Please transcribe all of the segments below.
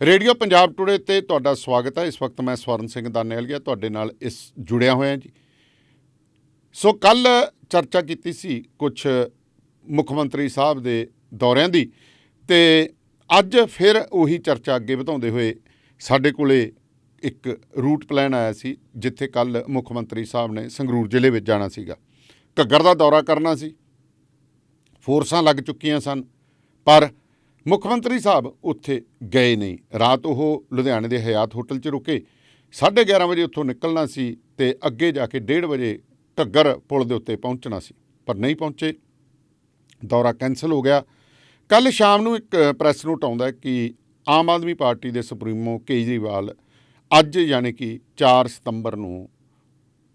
Radio Punjab today ਤੇ ਤੁਹਾਡਾ ਸਵਾਗਤ ਹੈ। ਇਸ ਵਕਤ ਮੈਂ ਸਵਰਨ ਸਿੰਘ ਦਾਨੇਵਾਲੀਆ ਤੁਹਾਡੇ ਨਾਲ ਇਸ ਜੁੜਿਆ ਹੋਇਆ ਜੀ। ਸੋ ਕੱਲ ਚਰਚਾ ਕੀਤੀ ਸੀ ਕੁਝ ਮੁੱਖ ਮੰਤਰੀ ਸਾਹਿਬ ਦੇ ਦੌਰਿਆਂ ਦੀ ਤੇ ਅੱਜ ਫਿਰ ਉਹੀ ਚਰਚਾ ਅੱਗੇ ਵਧਾਉਂਦੇ ਹੋਏ ਸਾਡੇ ਕੋਲੇ ਇੱਕ ਰੂਟ ਪਲਾਨ ਆਇਆ ਸੀ, ਜਿੱਥੇ ਕੱਲ ਮੁੱਖ ਮੰਤਰੀ ਸਾਹਿਬ ਨੇ ਸੰਗਰੂਰ ਜ਼ਿਲ੍ਹੇ ਵਿੱਚ ਜਾਣਾ ਸੀਗਾ। ਘੱਗਰ ਦਾ ਦੌਰਾ ਕਰਨਾ ਸੀ। ਫੋਰਸਾਂ ਲੱਗ ਚੁੱਕੀਆਂ ਸਨ, ਪਰ ਮੁੱਖ ਮੰਤਰੀ ਸਾਹਿਬ ਉੱਥੇ ਗਏ ਨਹੀਂ। ਰਾਤ ਉਹ ਲੁਧਿਆਣੇ ਦੇ ਹਯਾਤ ਹੋਟਲ 'ਚ ਰੁਕੇ। 11:30 ਵਜੇ ਉੱਥੋਂ ਨਿਕਲਣਾ ਸੀ ਤੇ ਅੱਗੇ ਜਾ ਕੇ 1:30 ਵਜੇ ਘੱਗਰ ਪੁਲ ਦੇ ਉੱਤੇ ਪਹੁੰਚਣਾ ਸੀ, ਪਰ ਨਹੀਂ ਪਹੁੰਚੇ। ਦੌਰਾ ਕੈਨਸਲ ਹੋ ਗਿਆ। ਕੱਲ ਸ਼ਾਮ ਨੂੰ ਇੱਕ ਪ੍ਰੈਸ ਨੋਟ ਆਉਂਦਾ ਕਿ ਆਮ ਆਦਮੀ ਪਾਰਟੀ ਦੇ ਸੁਪਰੀਮੋ ਕੇਜਰੀਵਾਲ ਅੱਜ ਯਾਨੀ ਕਿ 4 ਸਤੰਬਰ ਨੂੰ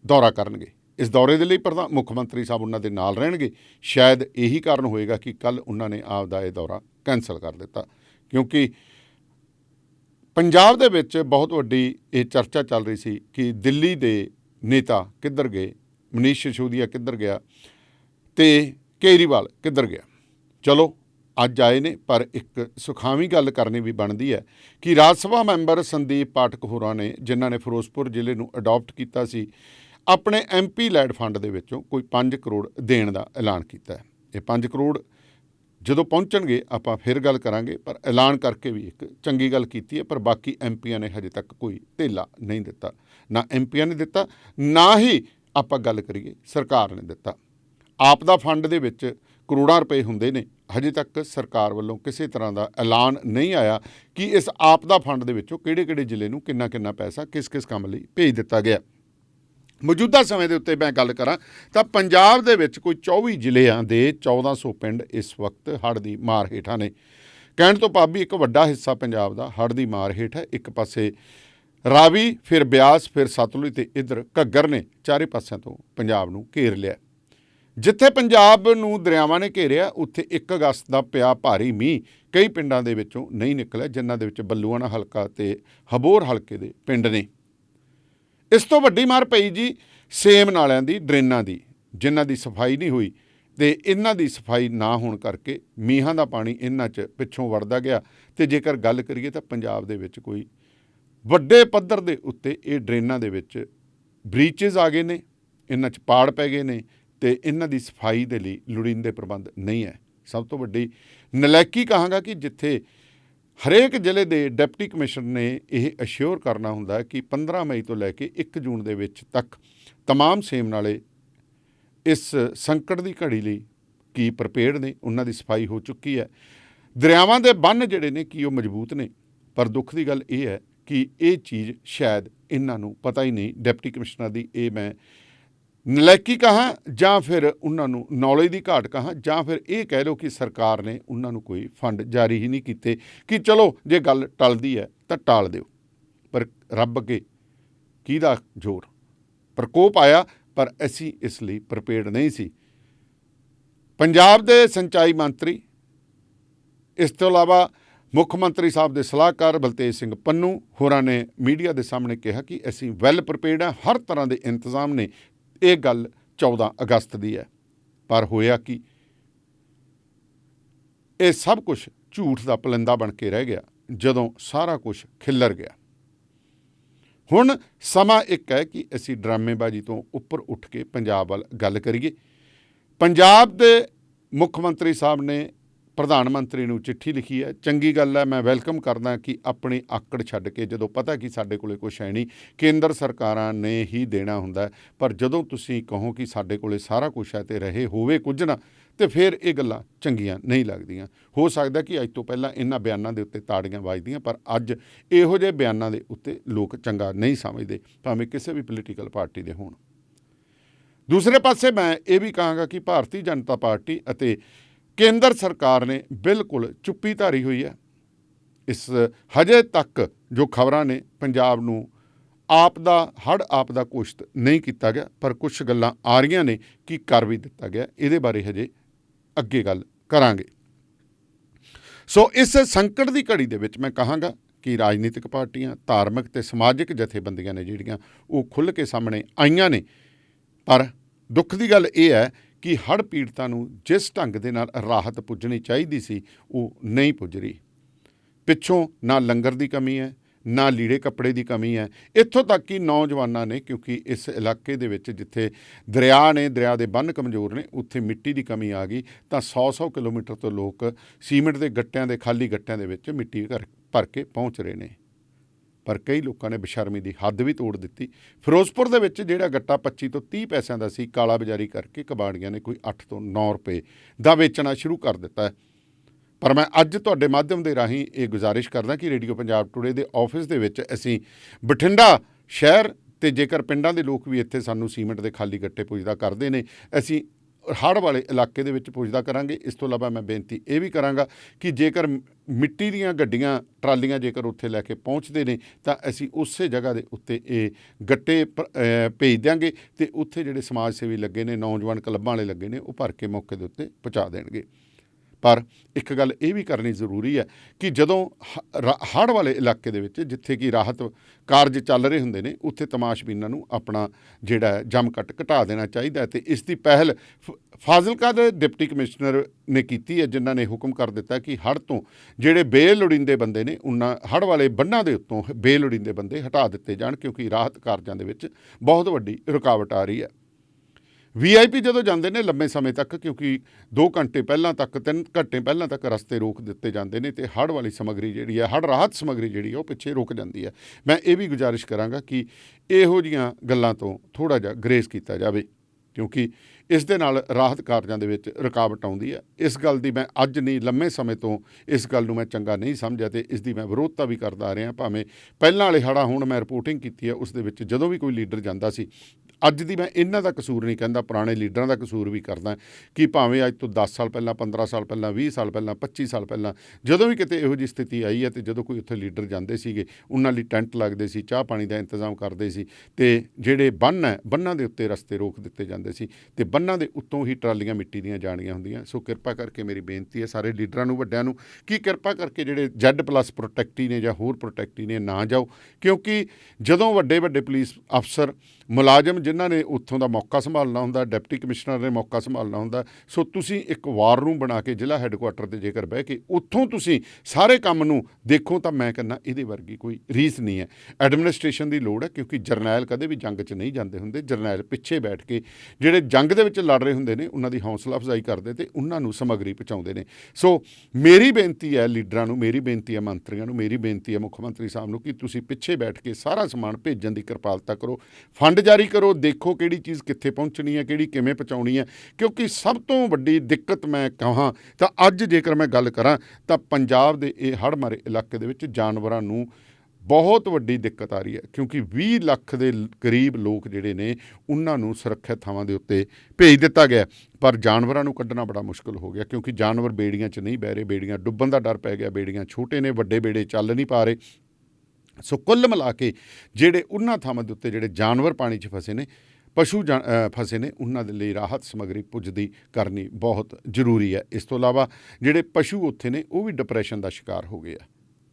ਦੌਰਾ ਕਰਨਗੇ। ਇਸ ਦੌਰੇ ਦੇ ਲਈ ਪ੍ਰਧਾਨ ਮੁੱਖ ਮੰਤਰੀ ਸਾਹਿਬ ਉਹਨਾਂ ਦੇ ਨਾਲ ਰਹਿਣਗੇ। ਸ਼ਾਇਦ ਇਹੀ ਕਾਰਨ ਹੋਏਗਾ ਕਿ ਕੱਲ ਉਹਨਾਂ ਨੇ ਆਪ ਦਾ ਇਹ ਦੌਰਾ ਕੈਨਸਲ ਕਰ ਦਿੱਤਾ। ਕਿਉਂਕਿ ਪੰਜਾਬ ਦੇ ਵਿੱਚ ਬਹੁਤ ਵੱਡੀ ਇਹ ਚਰਚਾ ਚੱਲ ਰਹੀ ਸੀ ਕਿ ਦਿੱਲੀ ਦੇ ਨੇਤਾ ਕਿੱਧਰ ਗਏ, ਮਨੀਸ਼ ਸਿਸੋਦੀਆ ਕਿੱਧਰ ਗਿਆ ਤੇ ਕੇਜਰੀਵਾਲ ਕਿੱਧਰ ਗਿਆ। ਚਲੋ, ਅੱਜ ਆਏ ਨੇ, ਪਰ ਇੱਕ ਸੁਖਾਵੀਂ ਗੱਲ ਕਰਨੀ ਵੀ ਬਣਦੀ ਹੈ ਕਿ ਰਾਜ ਸਭਾ ਮੈਂਬਰ ਸੰਦੀਪ ਪਾਠਕ ਹੋਰਾਂ ਨੇ, ਜਿਨ੍ਹਾਂ ਨੇ ਫਿਰੋਜ਼ਪੁਰ ਜ਼ਿਲ੍ਹੇ ਨੂੰ ਅਡਾਪਟ ਕੀਤਾ ਸੀ, ਆਪਣੇ ਐਮਪੀ ਲੈਡ ਫੰਡ ਦੇ ਵਿੱਚੋਂ ਕੋਈ 5 ਕਰੋੜ ਦੇਣ ਦਾ ਐਲਾਨ ਕੀਤਾ ਹੈ। ਇਹ 5 ਕਰੋੜ ਜਦੋਂ ਪਹੁੰਚਣਗੇ, ਆਪਾਂ ਫਿਰ ਗੱਲ ਕਰਾਂਗੇ, ਪਰ ਐਲਾਨ ਕਰਕੇ ਵੀ ਇੱਕ ਚੰਗੀ ਗੱਲ ਕੀਤੀ ਹੈ, ਪਰ ਬਾਕੀ ਐਮਪੀਆਂ ਨੇ ਹਜੇ ਤੱਕ ਕੋਈ ਧੇਲਾ ਨਹੀਂ ਦਿੱਤਾ। ਨਾ ਐਮਪੀਆਂ ਨੇ ਦਿੱਤਾ, ਨਾ ਹੀ ਆਪਾਂ ਗੱਲ ਕਰੀਏ, ਸਰਕਾਰ ਨੇ ਦਿੱਤਾ। ਆਪ ਦਾ ਫੰਡ ਦੇ ਵਿੱਚ ਕਰੋੜਾਂ ਰੁਪਏ ਹੁੰਦੇ ਨੇ, ਹਜੇ ਤੱਕ ਸਰਕਾਰ ਵੱਲੋਂ ਕਿਸੇ ਤਰ੍ਹਾਂ ਦਾ ਐਲਾਨ ਨਹੀਂ ਆਇਆ ਕਿ ਇਸ ਆਪ ਦਾ ਫੰਡ ਦੇ ਵਿੱਚੋਂ ਕਿਹੜੇ-ਕਿਹੜੇ ਜ਼ਿਲ੍ਹੇ ਨੂੰ ਕਿੰਨਾ-ਕਿੰਨਾ ਪੈਸਾ, ਕਿਸ-ਕਿਸ ਕੰਮ ਲਈ ਭੇਜ ਦਿੱਤਾ ਗਿਆ। ਮੌਜੂਦਾ ਸਮੇਂ ਦੇ ਉੱਤੇ ਮੈਂ ਗੱਲ ਕਰਾਂ, ਤਾਂ ਪੰਜਾਬ ਦੇ ਵਿੱਚ ਕੋਈ 24 ਜ਼ਿਲ੍ਹਿਆਂ ਦੇ 1400 ਪਿੰਡ ਇਸ ਵਕਤ ਹੜ੍ਹ ਦੀ ਮਾਰ ਹੇਠਾਂ ਨੇ। ਕਹਿਣ ਤੋਂ ਭਾਵੀ ਇੱਕ ਵੱਡਾ ਹਿੱਸਾ ਪੰਜਾਬ ਦਾ ਹੜ੍ਹ ਦੀ ਮਾਰ ਹੇਠ ਹੈ। ਇੱਕ ਪਾਸੇ ਰਾਵੀ, ਫਿਰ ਬਿਆਸ, ਫਿਰ ਸਤਲੁਜ ਤੇ ਇਧਰ ਘੱਗਰ ਨੇ, ਚਾਰੇ ਪਾਸਿਆਂ ਤੋਂ ਪੰਜਾਬ ਨੂੰ ਘੇਰ ਲਿਆ। ਜਿੱਥੇ ਪੰਜਾਬ ਨੂੰ ਦਰਿਆਵਾਂ ਨੇ ਘੇਰਿਆ, ਉੱਥੇ 1 ਅਗਸਤ ਦਾ ਪਿਆ ਭਾਰੀ ਮੀਂਹ। ਕਈ ਪਿੰਡਾਂ ਦੇ ਵਿੱਚੋਂ ਨਹੀਂ ਨਿਕਲਿਆ, ਜਿਨ੍ਹਾਂ ਦੇ ਵਿੱਚ ਬੱਲੂਆਣਾ ਹਲਕਾ ਤੇ ਹਬੋਰ ਹਲਕੇ ਦੇ ਪਿੰਡ ਨੇ। ਇਸ ਤੋਂ ਵੱਡੀ ਮਾਰ ਪਈ ਜੀ ਸੇਮ ਨਾਲਿਆਂ ਦੀ, ਡਰੇਨਾਂ ਦੀ। ਜਿਨ੍ਹਾਂ ਦੀ ਸਫ਼ਾਈ ਨਹੀਂ ਹੋਈ ਤੇ ਇਹਨਾਂ ਦੀ ਸਫ਼ਾਈ ਨਾ ਹੋਣ ਕਰਕੇ ਮੀਂਹਾਂ ਦਾ ਪਾਣੀ ਇਹਨਾਂ 'ਚ ਪਿੱਛੋਂ ਵੜਦਾ ਗਿਆ ਤੇ ਜੇਕਰ ਗੱਲ ਕਰੀਏ ਤਾਂ ਪੰਜਾਬ ਦੇ ਵਿੱਚ ਕੋਈ ਵੱਡੇ ਪੱਧਰ ਦੇ ਉੱਤੇ ਇਹ ਡਰੇਨਾਂ ਦੇ ਵਿੱਚ ਬ੍ਰੀਚਸ ਆ ਗਏ ਨੇ ਇਹਨਾਂ 'ਚ ਪਾੜ ਪੈ ਗਏ ਨੇ ਤੇ ਇਹਨਾਂ ਦੀ ਸਫ਼ਾਈ ਦੇ ਲਈ ਲੋੜੀਂਦੇ ਪ੍ਰਬੰਧ ਨਹੀਂ ਹੈ। ਸਭ ਤੋਂ ਵੱਡੀ ਨਲਾਇਕੀ ਕਹਾਂਗਾ ਕਿ ਜਿੱਥੇ ਹਰੇਕ ਜ਼ਿਲ੍ਹੇ ਦੇ ਡਿਪਟੀ ਕਮਿਸ਼ਨਰ ਨੇ ਇਹ ਅਸ਼ੋਰ ਕਰਨਾ ਹੁੰਦਾ ਹੈ ਕਿ 15 ਮਈ ਤੋਂ ਲੈ ਕੇ 1 ਜੂਨ ਦੇ ਵਿੱਚ ਤੱਕ तमाम ਸੇਮ ਨਾਲੇ ਇਸ ਸੰਕਟ ਦੀ ਘੜੀ ਲਈ ਕੀ ਪ੍ਰਪੇਅਰਡ ਨੇ ਉਹਨਾਂ ਦੀ ਸਫਾਈ ਹੋ ਚੁੱਕੀ ਹੈ ਦਰਿਆਵਾਂ ਦੇ ਬੰਨ ਜਿਹੜੇ ਨੇ ਕੀ ਉਹ ਮਜ਼ਬੂਤ ਨੇ ਪਰ ਦੁੱਖ ਦੀ ਗੱਲ ਇਹ ਹੈ ਕਿ ਇਹ ਚੀਜ਼ ਸ਼ਾਇਦ ਇਹਨਾਂ ਨੂੰ ਪਤਾ ਹੀ ਨਹੀਂ ਡਿਪਟੀ ਕਮਿਸ਼ਨਰ ਦੀ ਇਹ ਮੈਂ ਨਲਾਇਕੀ ਕਹਾਂ ਜਾਂ ਫਿਰ ਉਹਨਾਂ ਨੂੰ ਨੌਲੇਜ ਦੀ ਘਾਟ ਕਹਾਂ ਜਾਂ ਫਿਰ ਇਹ ਕਹਿ ਲਓ ਕਿ ਸਰਕਾਰ ਨੇ ਉਹਨਾਂ ਨੂੰ ਕੋਈ ਫੰਡ ਜਾਰੀ ਹੀ ਨਹੀਂ ਕੀਤੇ ਕਿ ਚਲੋ ਜੇ ਗੱਲ ਟਲਦੀ ਹੈ ਤਾਂ ਟਾਲ ਦਿਓ। ਪਰ ਰੱਬ ਅੱਗੇ ਕਿਹਦਾ ਜ਼ੋਰ? ਪ੍ਰਕੋਪ ਆਇਆ, ਪਰ ਅਸੀਂ ਇਸ ਲਈ ਪ੍ਰਪੇਅਰਡ ਨਹੀਂ ਸੀ। ਪੰਜਾਬ ਦੇ ਸਿੰਚਾਈ ਮੰਤਰੀ, ਇਸ ਤੋਂ ਇਲਾਵਾ ਮੁੱਖ ਮੰਤਰੀ ਸਾਹਿਬ ਦੇ ਸਲਾਹਕਾਰ ਬਲਤੇਜ ਸਿੰਘ ਪੰਨੂ ਹੋਰਾਂ ਨੇ ਮੀਡੀਆ ਦੇ ਸਾਹਮਣੇ ਕਿਹਾ ਕਿ ਅਸੀਂ ਵੈਲ ਪ੍ਰਪੇਅਰਡ ਹਾਂ, ਹਰ ਤਰ੍ਹਾਂ ਦੇ ਇੰਤਜ਼ਾਮ ਨੇ ਇਹ ਗੱਲ 14 ਅਗਸਤ ਦੀ ਹੈ। ਪਰ ਹੋਇਆ ਕਿ? ਇਹ ਸਭ ਕੁਝ ਝੂਠ ਦਾ ਪਲੰਦਾ ਬਣ ਕੇ ਰਹਿ ਗਿਆ, ਜਦੋਂ ਸਾਰਾ ਕੁਝ ਖਿੱਲਰ ਗਿਆ। ਹੁਣ ਸਮਾਂ ਇੱਕ ਹੈ ਕਿ ਅਸੀਂ ਡਰਾਮੇਬਾਜ਼ੀ ਤੋਂ ਉੱਪਰ ਉੱਠ ਕੇ ਪੰਜਾਬ ਵੱਲ ਗੱਲ ਕਰੀਏ। ਪੰਜਾਬ ਦੇ ਮੁੱਖ ਮੰਤਰੀ ਸਾਹਿਬ ਨੇ ਪ੍ਰਧਾਨ ਮੰਤਰੀ ਨੂੰ ਚਿੱਠੀ ਲਿਖੀ ਹੈ, ਚੰਗੀ ਗੱਲ ਹੈ, ਮੈਂ ਵੈਲਕਮ ਕਰਦਾ ਕਿ ਆਪਣੀ ਆਕੜ ਛੱਡ ਕੇ ਜਦੋਂ ਪਤਾ ਕਿ ਸਾਡੇ ਕੋਲੇ ਕੁਛ ਹੈ ਨਹੀਂ, ਕੇਂਦਰ ਸਰਕਾਰਾਂ ਨੇ ਹੀ ਦੇਣਾ ਹੁੰਦਾ ਪਰ ਜਦੋਂ ਤੁਸੀਂ ਕਹੋ ਕਿ ਸਾਡੇ ਕੋਲੇ ਸਾਰਾ ਕੁਝ ਹੈ ਤੇ ਰਹੇ ਹੋਵੇ ਕੁਝ ਨਾ, ਤੇ ਫਿਰ ਇਹ ਗੱਲਾਂ ਚੰਗੀਆਂ ਨਹੀਂ ਲੱਗਦੀਆਂ। ਹੋ ਸਕਦਾ ਕਿ ਅੱਜ ਤੋਂ ਪਹਿਲਾਂ ਇਹਨਾਂ ਬਿਆਨਾਂ ਦੇ ਉੱਤੇ ਤਾੜੀਆਂ ਵੱਜਦੀਆਂ, ਪਰ ਅੱਜ ਇਹੋ ਜਿਹੇ ਬਿਆਨਾਂ ਦੇ ਉੱਤੇ ਲੋਕ ਚੰਗਾ ਨਹੀਂ ਸਮਝਦੇ, ਭਾਵੇਂ ਕਿਸੇ ਵੀ ਪੋਲੀਟੀਕਲ ਪਾਰਟੀ ਦੇ ਹੋਣ। ਦੂਸਰੇ ਪਾਸੇ ਮੈਂ ਇਹ ਵੀ ਕਹਾਂਗਾ ਕਿ ਭਾਰਤੀ ਜਨਤਾ ਪਾਰਟੀ ਅਤੇ ਕੇਂਦਰ ਸਰਕਾਰ ਨੇ ਬਿਲਕੁਲ ਚੁੱਪੀ ਧਾਰੀ ਹੋਈ ਹੈ। ਇਸ ਹਜੇ ਤੱਕ ਜੋ ਖਬਰਾਂ ਨੇ ਪੰਜਾਬ ਨੂੰ ਆਪ ਦਾ ਹੜ ਆਪ ਦਾ ਘੋਸ਼ਿਤ ਨਹੀਂ ਕੀਤਾ ਗਿਆ, ਪਰ ਕੁਝ ਗੱਲਾਂ ਆ ਰਹੀਆਂ ਨੇ ਕਿ ਕਰ ਵੀ ਦਿੱਤਾ ਗਿਆ। ਇਹਦੇ ਬਾਰੇ ਹਜੇ ਅੱਗੇ ਗੱਲ ਕਰਾਂਗੇ। ਸੋ ਇਸ ਸੰਕਟ ਦੀ ਘੜੀ ਦੇ ਵਿੱਚ ਮੈਂ ਕਹਾਂਗਾ ਕਿ ਰਾਜਨੀਤਿਕ ਪਾਰਟੀਆਂ, ਧਾਰਮਿਕ ਤੇ ਸਮਾਜਿਕ ਜਥੇਬੰਦੀਆਂ ਨੇ ਜਿਹੜੀਆਂ ਉਹ ਖੁੱਲ੍ਹ ਕੇ ਸਾਹਮਣੇ ਆਈਆਂ ਨੇ, ਪਰ ਦੁੱਖ ਦੀ ਗੱਲ ਇਹ ਹੈ ਕਿ ਹੜ੍ਹ ਪੀੜਤਾਂ ਨੂੰ ਜਿਸ ਢੰਗ ਦੇ ਨਾਲ ਰਾਹਤ ਪੁੱਜਣੀ ਚਾਹੀਦੀ ਸੀ, ਉਹ ਨਹੀਂ ਪੁੱਜ ਰਹੀ। ਪਿੱਛੋਂ ਨਾ ਲੰਗਰ ਦੀ ਕਮੀ ਹੈ, ਨਾ ਲੀੜੇ ਕੱਪੜੇ ਦੀ ਕਮੀ ਹੈ। ਇੱਥੋਂ ਤੱਕ ਕਿ ਨੌਜਵਾਨਾਂ ਨੇ, ਕਿਉਂਕਿ ਇਸ ਇਲਾਕੇ ਦੇ ਵਿੱਚ ਜਿੱਥੇ ਦਰਿਆ ਨੇ, ਦਰਿਆ ਦੇ ਬੰਨ ਕਮਜ਼ੋਰ ਨੇ, ਉੱਥੇ ਮਿੱਟੀ ਦੀ ਕਮੀ ਆ ਗਈ। ਤਾਂ 100-100 ਕਿਲੋਮੀਟਰ ਤੋਂ ਲੋਕ ਸੀਮਿੰਟ ਦੇ ਗੱਟਿਆਂ ਦੇ, ਖਾਲੀ ਗੱਟਿਆਂ ਦੇ ਵਿੱਚ ਮਿੱਟੀ ਘਰ, ਭਰ ਕੇ ਪਹੁੰਚ ਰਹੇ ਨੇ। ਪਰ ਕਈ ਲੋਕਾਂ ਨੇ ਬੇਸ਼ਰਮੀ ਦੀ ਹੱਦ ਵੀ ਤੋੜ ਦਿੱਤੀ। ਫਿਰੋਜ਼ਪੁਰ ਦੇ ਵਿੱਚ ਜਿਹੜਾ ਗੱਟਾ 25 ਤੋਂ 30 ਪੈਸਿਆਂ ਦਾ ਸੀ, ਕਾਲਾ ਬਾਜ਼ਾਰੀ ਕਰਕੇ ਕਬਾੜੀਆਂ ਨੇ ਕੋਈ 8 ਤੋਂ 9 ਰੁਪਏ ਦਾ ਵੇਚਣਾ ਸ਼ੁਰੂ ਕਰ ਦਿੱਤਾ ਹੈ। ਪਰ ਮੈਂ ਅੱਜ ਤੁਹਾਡੇ ਮਾਧਿਅਮ ਦੇ ਰਾਹੀਂ ਇਹ ਗੁਜ਼ਾਰਿਸ਼ ਕਰਦਾ ਕਿ ਰੇਡੀਓ ਪੰਜਾਬ ਟੁਡੇ ਦੇ ਆਫਿਸ ਦੇ ਵਿੱਚ ਅਸੀਂ ਬਠਿੰਡਾ ਸ਼ਹਿਰ ਤੇ ਜੇਕਰ ਪਿੰਡਾਂ ਦੇ ਲੋਕ ਵੀ ਇੱਥੇ ਸਾਨੂੰ ਸੀਮੈਂਟ ਦੇ ਖਾਲੀ ਗੱਟੇ ਪੁੱਜਦਾ ਕਰਦੇ ਨੇ, ਅਸੀਂ ਹੜ੍ਹ ਵਾਲੇ ਇਲਾਕੇ ਦੇ ਵਿੱਚ ਪੁੱਜਦਾ ਕਰਾਂਗੇ। ਇਸ ਤੋਂ ਇਲਾਵਾ ਮੈਂ ਬੇਨਤੀ ਇਹ ਵੀ ਕਰਾਂਗਾ ਕਿ ਜੇਕਰ ਮਿੱਟੀ ਦੀਆਂ ਗੱਡੀਆਂ, ਟਰਾਲੀਆਂ ਜੇਕਰ ਉੱਥੇ ਲੈ ਕੇ ਪਹੁੰਚਦੇ ਨੇ, ਤਾਂ ਅਸੀਂ ਉਸੇ ਜਗ੍ਹਾ ਦੇ ਉੱਤੇ ਇਹ ਗੱਟੇ ਪ- ਭੇਜ ਦਿਆਂਗੇ ਤੇ ਉੱਥੇ ਜਿਹੜੇ ਸਮਾਜ ਸੇਵੀ ਲੱਗੇ ਨੇ, ਨੌਜਵਾਨ ਕਲੱਬਾਂ ਵਾਲੇ ਲੱਗੇ ਨੇ, ਉਹ ਭਰ ਕੇ ਮੌਕੇ ਦੇ ਉੱਤੇ ਪਹੁੰਚਾ ਦੇਣਗੇ। ਪਰ ਇੱਕ ਗੱਲ ਇਹ ਵੀ ਕਰਨੀ ਜ਼ਰੂਰੀ ਹੈ ਕਿ ਜਦੋਂ ਹੜ੍ਹ ਵਾਲੇ ਇਲਾਕੇ ਦੇ ਵਿੱਚ, ਜਿੱਥੇ ਕਿ ਰਾਹਤ ਕਾਰਜ ਚੱਲ ਰਹੇ ਹੁੰਦੇ ਨੇ, ਉੱਥੇ ਤਮਾਸ਼ਬੀਨਾਂ ਨੂੰ ਆਪਣਾ ਜਿਹੜਾ ਹੈ ਜਮਕਟ ਘਟਾ ਦੇਣਾ ਚਾਹੀਦਾ ਹੈ ਤੇ ਇਸ ਦੀ ਪਹਿਲ ਫ- ਫਾਜ਼ਿਲਕਾ ਦੇ ਡਿਪਟੀ ਕਮਿਸ਼ਨਰ ਨੇ ਕੀਤੀ ਹੈ, ਜਿਨ੍ਹਾਂ ਨੇ ਹੁਕਮ ਕਰ ਦਿੱਤਾ ਕਿ ਹੜ੍ਹ ਤੋਂ ਜਿਹੜੇ ਬੇਲੋੜੀਂਦੇ ਬੰਦੇ ਨੇ, ਉਹਨਾਂ ਹੜ੍ਹ ਵਾਲੇ ਬੰਨਾਂ ਦੇ ਉੱਤੋਂ ਬੇਲੋੜੀਂਦੇ ਬੰਦੇ ਹਟਾ ਦਿੱਤੇ ਜਾਣ, ਕਿਉਂਕਿ ਰਾਹਤ ਕਾਰਜਾਂ ਦੇ ਵਿੱਚ ਬਹੁਤ ਵੱਡੀ ਰੁਕਾਵਟ ਆ ਰਹੀ ਹੈ। ਵੀਆਈਪੀ ਜਦੋਂ ਜਾਂਦੇ ਨੇ ਲੰਮੇ ਸਮੇਂ ਤੱਕ, ਕਿਉਂਕਿ 2 ਘੰਟੇ ਪਹਿਲਾਂ ਤੱਕ 3 ਘੰਟੇ ਪਹਿਲਾਂ ਤੱਕ ਰਸਤੇ ਰੋਕ ਦਿੱਤੇ ਜਾਂਦੇ ਨੇ ਤੇ ਹੜ੍ਹ ਵਾਲੀ ਸਮੱਗਰੀ ਜਿਹੜੀ ਹੈ, ਹੜ੍ਹ ਰਾਹਤ ਸਮੱਗਰੀ ਜਿਹੜੀ ਹੈ, ਉਹ ਪਿੱਛੇ ਰੁਕ ਜਾਂਦੀ ਹੈ। ਮੈਂ ਇਹ ਵੀ ਗੁਜ਼ਾਰਿਸ਼ ਕਰਾਂਗਾ ਕਿ ਇਹੋ ਜੀਆਂ ਗੱਲਾਂ ਤੋਂ ਥੋੜਾ ਜਿਹਾ ਗ੍ਰੇਸ ਕੀਤਾ ਜਾਵੇ, ਕਿਉਂਕਿ ਇਸ ਦੇ ਨਾਲ ਰਾਹਤ ਕਾਰਜਾਂ ਦੇ ਵਿੱਚ ਰੁਕਾਵਟ ਆਉਂਦੀ ਹੈ। ਇਸ ਗੱਲ ਦੀ ਮੈਂ ਅੱਜ ਨਹੀਂ, ਲੰਮੇ ਸਮੇਂ ਤੋਂ ਇਸ ਗੱਲ ਨੂੰ ਮੈਂ ਚੰਗਾ ਨਹੀਂ ਸਮਝਿਆ ਤੇ ਇਸ ਦੀ ਮੈਂ ਵਿਰੋਧਤਾ ਵੀ ਕਰਦਾ ਆ ਰਿਹਾ। ਭਾਵੇਂ ਪਹਿਲਾਂ ਵਾਲੇ ਹੜਾ ਹੁਣ ਮੈਂ ਰਿਪੋਰਟਿੰਗ ਕੀਤੀ ਹੈ, ਉਸ ਦੇ ਵਿੱਚ ਜਦੋਂ ਵੀ ਕੋਈ ਲੀਡਰ ਜਾਂਦਾ ਸੀ, ਅੱਜ ਦੀ ਮੈਂ ਇਹਨਾਂ ਦਾ ਕਸੂਰ ਨਹੀਂ ਕਹਿੰਦਾ, ਪੁਰਾਣੇ ਲੀਡਰਾਂ ਦਾ ਕਸੂਰ ਵੀ ਕਰਦਾ ਕਿ ਭਾਵੇਂ ਅੱਜ ਤੋਂ 10 ਸਾਲ ਪਹਿਲਾਂ 15 ਸਾਲ ਪਹਿਲਾਂ 20 ਸਾਲ ਪਹਿਲਾਂ 25 ਸਾਲ ਪਹਿਲਾਂ, ਜਦੋਂ ਵੀ ਕਿਤੇ ਇਹੋ ਜਿਹੀ ਸਥਿਤੀ ਆਈ ਹੈ ਤੇ ਜਦੋਂ ਕੋਈ ਉੱਥੇ ਲੀਡਰ ਜਾਂਦੇ ਸੀਗੇ, ਉਹਨਾਂ ਲਈ ਟੈਂਟ ਲੱਗਦੇ ਸੀ, ਚਾਹ ਪਾਣੀ ਦਾ ਇੰਤਜ਼ਾਮ ਕਰਦੇ ਸੀ ਤੇ ਜਿਹੜੇ ਬੰਨ ਹੈ, ਬੰਨਾਂ ਦੇ ਉੱਤੇ ਰਸਤੇ ਰੋਕ ਦਿੱਤੇ ਜਾਂਦੇ ਸੀ ਤੇ ਬੰਨਾਂ ਦੇ ਉੱਤੋਂ ਹੀ ਟਰਾਲੀਆਂ ਮਿੱਟੀ ਦੀਆਂ ਜਾਣੀਆਂ ਹੁੰਦੀਆਂ। ਸੋ ਕਿਰਪਾ ਕਰਕੇ ਮੇਰੀ ਬੇਨਤੀ ਹੈ ਸਾਰੇ ਲੀਡਰਾਂ ਨੂੰ, ਵੱਡਿਆਂ ਨੂੰ, ਕਿ ਕਿਰਪਾ ਕਰਕੇ ਜਿਹੜੇ Z+ ਪ੍ਰੋਟੈਕਟੀ ਨੇ ਜਾਂ ਹੋਰ ਪ੍ਰੋਟੈਕਟੀ ਨੇ ਨਾ ਜਾਓ। ਕਿਉਂਕਿ ਜਦੋਂ ਵੱਡੇ ਵੱਡੇ ਪੁਲਿਸ ਅਫਸਰ ਮੁਲਾਜ਼ਮ ਜਿਨ੍ਹਾਂ ਨੇ ਉੱਥੋਂ ਦਾ ਮੌਕਾ ਸੰਭਾਲਣਾ ਹੁੰਦਾ, ਡਿਪਟੀ ਕਮਿਸ਼ਨਰ ਨੇ ਮੌਕਾ ਸੰਭਾਲਣਾ ਹੁੰਦਾ, ਸੋ ਤੁਸੀਂ ਇੱਕ ਵਾਰ ਰੂਮ ਬਣਾ ਕੇ ਜ਼ਿਲ੍ਹਾ ਹੈੱਡਕੁਆਟਰ ਤੇ ਜੇਕਰ ਬਹਿ ਕੇ ਉੱਥੋਂ ਤੁਸੀਂ ਸਾਰੇ ਕੰਮ ਨੂੰ ਦੇਖੋ ਤਾਂ ਮੈਂ ਕਹਿੰਦਾ ਇਹਦੇ ਵਰਗੀ ਕੋਈ ਰੀਸ ਨਹੀਂ ਹੈ। ਐਡਮਿਨਿਸਟ੍ਰੇਸ਼ਨ ਦੀ ਲੋੜ ਹੈ ਕਿਉਂਕਿ ਜਰਨੈਲ ਕਦੇ ਵੀ ਜੰਗ 'ਚ ਨਹੀਂ ਜਾਂਦੇ ਹੁੰਦੇ। ਜਰਨੈਲ ਪਿੱਛੇ ਬੈਠ ਕੇ ਜਿਹੜੇ ਜੰਗ ਦੇ ਵਿੱਚ ਲੜ ਰਹੇ ਹੁੰਦੇ ਨੇ, ਉਹਨਾਂ ਦੀ ਹੌਸਲਾ ਅਫਜ਼ਾਈ ਕਰਦੇ ਤੇ ਉਹਨਾਂ ਨੂੰ ਸਮੱਗਰੀ ਪਹੁੰਚਾਉਂਦੇ ਨੇ। ਸੋ ਮੇਰੀ ਬੇਨਤੀ ਹੈ ਲੀਡਰਾਂ ਨੂੰ, ਮੇਰੀ ਬੇਨਤੀ ਹੈ ਮੰਤਰੀਆਂ ਨੂੰ, ਮੇਰੀ ਬੇਨਤੀ ਹੈ ਮੁੱਖ ਮੰਤਰੀ ਸਾਹਿਬ ਨੂੰ ਕਿ ਤੁਸੀਂ ਪਿੱਛੇ ਬੈਠ ਕੇ ਸਾਰਾ ਸਮਾਨ ਭੇਜਣ ਦੀ ਕਿਰਪਾਲਤਾ ਕਰੋ। ਫੰਡ ਜਾਰੀ ਕਰੋ, ਦੇਖੋ ਕਿਹੜੀ ਚੀਜ਼ ਕਿੱਥੇ ਪਹੁੰਚਣੀ ਹੈ, ਕਿਹੜੀ ਕਿਵੇਂ ਪਹੁੰਚਾਉਣੀ ਹੈ। ਕਿਉਂਕਿ ਸਭ ਤੋਂ ਵੱਡੀ ਦਿੱਕਤ ਮੈਂ ਕਹਾਂ, ਤਾਂ ਅੱਜ ਜੇਕਰ ਮੈਂ ਗੱਲ ਕਰਾਂ, ਤਾਂ ਪੰਜਾਬ ਦੇ ਇਹ ਹੜ੍ਹ ਮਾਰੇ ਇਲਾਕੇ ਦੇ ਵਿੱਚ ਜਾਨਵਰਾਂ ਨੂੰ ਬਹੁਤ ਵੱਡੀ ਦਿੱਕਤ ਆ ਰਹੀ ਹੈ। ਕਿਉਂਕਿ 20 ਲੱਖ ਦੇ ਲ- ਕਰੀਬ ਲੋਕ ਜਿਹੜੇ ਨੇ, ਉਹਨਾਂ ਨੂੰ ਸੁਰੱਖਿਅਤ ਥਾਵਾਂ ਦੇ ਉੱਤੇ ਭੇਜ ਦਿੱਤਾ ਗਿਆ। ਪਰ ਜਾਨਵਰਾਂ ਨੂੰ ਕੱਢਣਾ ਬੜਾ ਮੁਸ਼ਕਲ ਹੋ ਗਿਆ, ਕਿਉਂਕਿ ਜਾਨਵਰ ਬੇੜੀਆਂ 'ਚ ਨਹੀਂ ਬਹਿ ਰਹੇ, ਬੇੜੀਆਂ ਡੁੱਬਣ ਦਾ ਡਰ ਪੈ ਗਿਆ, ਬੇੜੀਆਂ ਛੋਟੇ ਨੇ, ਵੱਡੇ ਬੇੜੇ ਚੱਲ ਨਹੀਂ ਪਾ ਰਹੇ। ਸੋ ਕੁੱਲ ਮਿਲਾ ਕੇ ਜਿਹੜੇ ਉਹਨਾਂ ਥਾਵਾਂ ਦੇ ਉੱਤੇ ਜਿਹੜੇ ਜਾਨਵਰ ਪਾਣੀ 'ਚ ਫਸੇ ਨੇ, ਪਸ਼ੂ ਜਾ- ਫਸੇ ਨੇ, ਉਹਨਾਂ ਦੇ ਲਈ ਰਾਹਤ ਸਮੱਗਰੀ ਪੁੱਜਦੀ ਕਰਨੀ ਬਹੁਤ ਜ਼ਰੂਰੀ ਹੈ। ਇਸ ਤੋਂ ਇਲਾਵਾ ਜਿਹੜੇ ਪਸ਼ੂ ਉੱਥੇ ਨੇ, ਉਹ ਵੀ ਡਿਪਰੈਸ਼ਨ ਦਾ ਸ਼ਿਕਾਰ ਹੋ ਗਏ ਆ।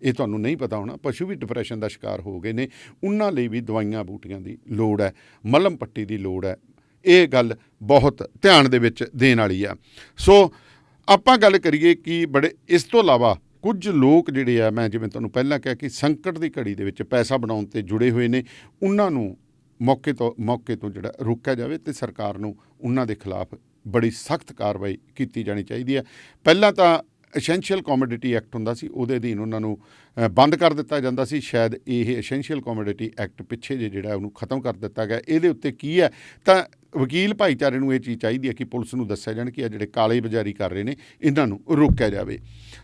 ਇਹ ਤੁਹਾਨੂੰ ਨਹੀਂ ਪਤਾ ਹੋਣਾ, ਪਸ਼ੂ ਵੀ ਡਿਪਰੈਸ਼ਨ ਦਾ ਸ਼ਿਕਾਰ ਹੋ ਗਏ ਨੇ। ਉਹਨਾਂ ਲਈ ਵੀ ਦਵਾਈਆਂ ਬੂਟੀਆਂ ਦੀ ਲੋੜ ਹੈ, ਮਲਮ ਪੱਟੀ ਦੀ ਲੋੜ ਹੈ। ਇਹ ਗੱਲ ਬਹੁਤ ਧਿਆਨ ਦੇ ਵਿੱਚ ਦੇਣ ਵਾਲੀ ਆ। ਸੋ ਆਪਾਂ ਗੱਲ ਕਰੀਏ ਕਿ ਬੜੇ, ਇਸ ਤੋਂ ਇਲਾਵਾ ਕੁਝ ਲੋਕ ਜਿਹੜੇ ਆ, ਮੈਂ ਜਿਵੇਂ ਤੁਹਾਨੂੰ ਪਹਿਲਾਂ ਕਿਹਾ ਕਿ ਸੰਕਟ ਦੀ ਘੜੀ ਦੇ ਵਿੱਚ ਪੈਸਾ ਬਣਾਉਣ ਤੇ ਜੁੜੇ ਹੋਏ ਨੇ, ਉਹਨਾਂ ਨੂੰ ਮੌਕੇ ਤੋਂ ਮੌਕੇ ਤੋਂ ਜਿਹੜਾ ਰੋਕਿਆ ਜਾਵੇ ਤੇ ਸਰਕਾਰ ਨੂੰ ਉਹਨਾਂ ਦੇ ਖਿਲਾਫ ਬੜੀ ਸਖਤ ਕਾਰਵਾਈ ਕੀਤੀ ਜਾਣੀ ਚਾਹੀਦੀ ਹੈ। ਪਹਿਲਾਂ ਤਾਂ ਐਸੈਂਸ਼ੀਅਲ ਕਮੋਡਿਟੀ ਐਕਟ ਹੁੰਦਾ ਸੀ, ਉਹਦੇ ਅਧੀਨ ਉਹਨਾਂ ਨੂੰ ਬੰਦ ਕਰ ਦਿੱਤਾ ਜਾਂਦਾ ਸੀ। ਸ਼ਾਇਦ ਇਹ ਐਸੈਂਸ਼ੀਅਲ ਕਮੋਡਿਟੀ ਐਕਟ ਪਿੱਛੇ ਜੇ ਜਿਹੜਾ ਉਹਨੂੰ ਖਤਮ ਕਰ ਦਿੱਤਾ ਗਿਆ। ਇਹਦੇ ਉੱਤੇ ਕੀ ਹੈ? ਤਾਂ ਵਕੀਲ ਭਾਈਚਾਰੇ ਨੂੰ ਇਹ ਚੀਜ਼ ਚਾਹੀਦੀ ਹੈ ਕਿ ਪੁਲਿਸ ਨੂੰ ਦੱਸਿਆ ਜਾਣ ਕਿ ਆ ਜਿਹੜੇ ਕਾਲੇ ਬਾਜ਼ਾਰੀ ਕਰ ਰਹੇ ਨੇ, ਇਹਨਾਂ ਨੂੰ ਰੋਕਿਆ ਜਾਵੇ।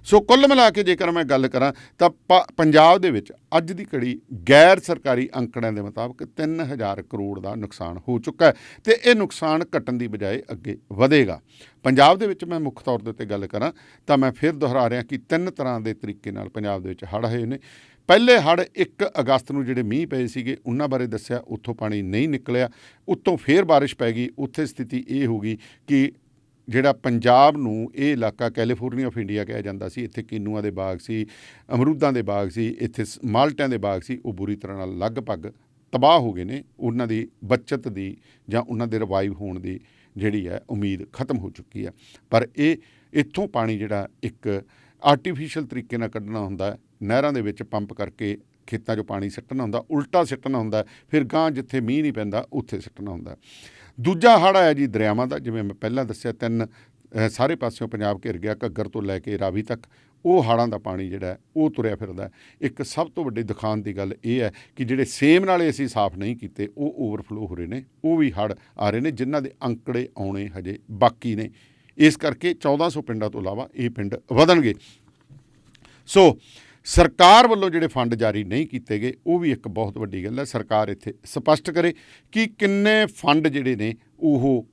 ਸੋ ਕੁੱਲ ਮਿਲਾ ਕੇ ਜੇਕਰ ਮੈਂ ਗੱਲ ਕਰਾਂ ਤਾਂ ਪ- ਪੰਜਾਬ ਦੇ ਵਿੱਚ ਅੱਜ ਦੀ ਘੜੀ ਗੈਰ ਸਰਕਾਰੀ ਅੰਕੜਿਆਂ ਦੇ ਮੁਤਾਬਕ 3000 ਕਰੋੜ ਦਾ ਨੁਕਸਾਨ ਹੋ ਚੁੱਕਾ ਹੈ ਤੇ ਇਹ ਨੁਕਸਾਨ ਘਟਣ ਦੀ ਬਜਾਏ ਅੱਗੇ ਵਧੇਗਾ। ਪੰਜਾਬ ਦੇ ਵਿੱਚ ਮੈਂ ਮੁੱਖ ਤੌਰ ਦੇ ਉੱਤੇ ਗੱਲ ਕਰਾਂ ਤਾਂ ਮੈਂ ਫਿਰ ਦੁਹਰਾ ਰਿਹਾ ਕਿ ਤਿੰਨ ਤਰ੍ਹਾਂ ਦੇ ਤਰੀਕੇ ਨਾਲ ਪੰਜਾਬ ਦੇ ਵਿੱਚ ਹੜ੍ਹ ਹੋਏ ਨੇ। ਪਹਿਲੇ ਹੜ੍ਹ 1 ਅਗਸਤ ਨੂੰ ਜਿਹੜੇ ਮੀਂਹ ਪਏ ਸੀਗੇ, ਉਹਨਾਂ ਬਾਰੇ ਦੱਸਿਆ, ਉੱਥੋਂ ਪਾਣੀ ਨਹੀਂ ਨਿਕਲਿਆ। ਉੱਤੋਂ ਫੇਰ ਬਾਰਿਸ਼ ਪੈ ਗਈ। ਉੱਥੇ ਸਥਿਤੀ ਇਹ ਹੋ ਗਈ ਕਿ ਜਿਹੜਾ ਪੰਜਾਬ ਨੂੰ ਇਹ ਇਲਾਕਾ ਕੈਲੀਫੋਰਨੀਆ ਆਫ ਇੰਡੀਆ ਕਿਹਾ ਜਾਂਦਾ ਸੀ, ਇੱਥੇ ਕਿਨੂਆਂ ਦੇ ਬਾਗ ਸੀ, ਅਮਰੂਦਾਂ ਦੇ ਬਾਗ ਸੀ, ਇੱਥੇ ਸ- ਮਾਲਟਿਆਂ ਦੇ ਬਾਗ ਸੀ, ਉਹ ਬੁਰੀ ਤਰ੍ਹਾਂ ਨਾਲ ਲਗਭਗ ਤਬਾਹ ਹੋ ਗਏ ਨੇ। ਉਹਨਾਂ ਦੀ ਬਚਤ ਦੀ ਜਾਂ ਉਹਨਾਂ ਦੇ ਰਿਵਾਈਵ ਹੋਣ ਦੀ ਜਿਹੜੀ ਹੈ, ਉਮੀਦ ਖਤਮ ਹੋ ਚੁੱਕੀ ਹੈ। ਪਰ ਇਹ, ਇੱਥੋਂ ਪਾਣੀ ਜਿਹੜਾ ਇੱਕ ਆਰਟੀਫੀਸ਼ੀਅਲ ਤਰੀਕੇ ਨਾਲ ਕੱਢਣਾ ਹੁੰਦਾ ਨਹਿਰਾਂ ਦੇ ਵਿੱਚ ਪੰਪ ਕਰਕੇ ਖੇਤਾਂ 'ਚੋਂ ਪਾਣੀ ਸਿੱਟਣਾ ਹੁੰਦਾ, ਉਲਟਾ ਸਿੱਟਣਾ ਹੁੰਦਾ, ਫਿਰ ਗਾਂ ਜਿੱਥੇ ਮੀਂਹ ਨਹੀਂ ਪੈਂਦਾ, ਉੱਥੇ ਸਿੱਟਣਾ ਹੁੰਦਾ। ਦੂਜਾ ਹੜ੍ਹ ਆਇਆ ਜੀ ਦਰਿਆਵਾਂ ਦਾ, ਜਿਵੇਂ ਮੈਂ ਪਹਿਲਾਂ ਦੱਸਿਆ, ਤਿੰਨ ਸਾਰੇ ਪਾਸਿਓਂ ਪੰਜਾਬ ਘਿਰ ਗਿਆ, ਘੱਗਰ ਤੋਂ ਲੈ ਕੇ ਰਾਵੀ ਤੱਕ, ਉਹ ਹਾੜਾਂ ਦਾ ਪਾਣੀ ਜਿਹੜਾ ਉਹ ਤੁਰਿਆ ਫਿਰਦਾ ਇੱਕ ਸਭ ਤੋਂ ਵੱਡੀ ਦੁਖਾਨ ਦੀ ਗੱਲ ਇਹ ਹੈ ਕਿ ਜਿਹੜੇ ਸੇਮ ਨਾਲੇ ਅਸੀਂ ਸਾਫ਼ ਨਹੀਂ ਕੀਤੇ, ਉਹ ਓਵਰਫਲੋ ਹੋ ਰਹੇ ਨੇ, ਉਹ ਵੀ ਹੜ੍ਹ ਆ ਰਹੇ ਨੇ, ਜਿਨ੍ਹਾਂ ਦੇ ਅੰਕੜੇ ਆਉਣੇ ਹਜੇ ਬਾਕੀ ਨੇ। ਇਸ ਕਰਕੇ 1400 ਪਿੰਡਾਂ ਤੋਂ ਇਲਾਵਾ ਇਹ ਪਿੰਡ ਵਧਣਗੇ। ਸੋ, ਸਰਕਾਰ ਵੱਲੋਂ ਜਿਹੜੇ ਫੰਡ ਜਾਰੀ ਨਹੀਂ ਕੀਤੇ ਗਏ, ਉਹ ਵੀ ਇੱਕ ਬਹੁਤ ਵੱਡੀ ਗੱਲ ਹੈ। ਸਰਕਾਰ ਇੱਥੇ ਸਪਸ਼ਟ ਕਰੇ ਕਿ ਕਿੰਨੇ ਫੰਡ ਜਿਹੜੇ ਨੇ, ਉਹ